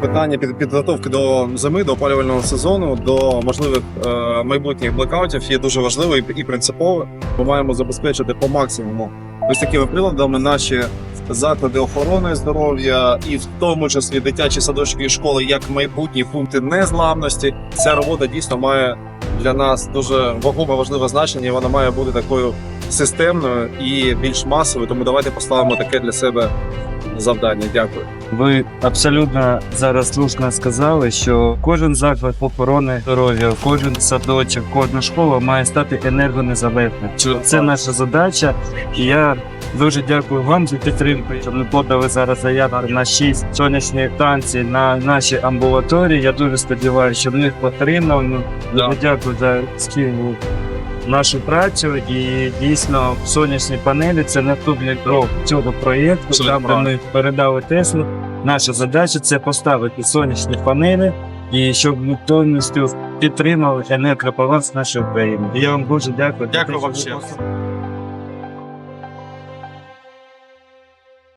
питання під підготовки до зими, до опалювального сезону, до можливих е, майбутніх блекаутів є дуже важливо і, і принципово. Ми маємо забезпечити по максимуму ось такими приладами наші заклади охорони здоров'я, і в тому числі дитячі садочки і школи, як майбутні пункти незламності. Ця робота дійсно має для нас дуже вагоме важливе значення. і Вона має бути такою системною і більш масовою. Тому давайте поставимо таке для себе завдання. Дякую. Ви абсолютно зараз слушно сказали, що кожен заклад охорони здоров'я, кожен садочок, кожна школа має стати енергонезалежним. Це наша задача. І я дуже дякую вам за підтримку. Що ми подали зараз заявку на 6 сонячних станцій на наші амбулаторії. Я дуже сподіваюся, що в них отримано. Да. Дякую за спільну нашу працю. І дійсно сонячні панелі це наступний крок цього проєкту. Абсолютно Там, де ми передали Теслу. Наша задача це поставити сонячні панелі і щоб ми повністю підтримали енергоbalанс нашої України. І я вам дуже дякую. Дякую вам ще.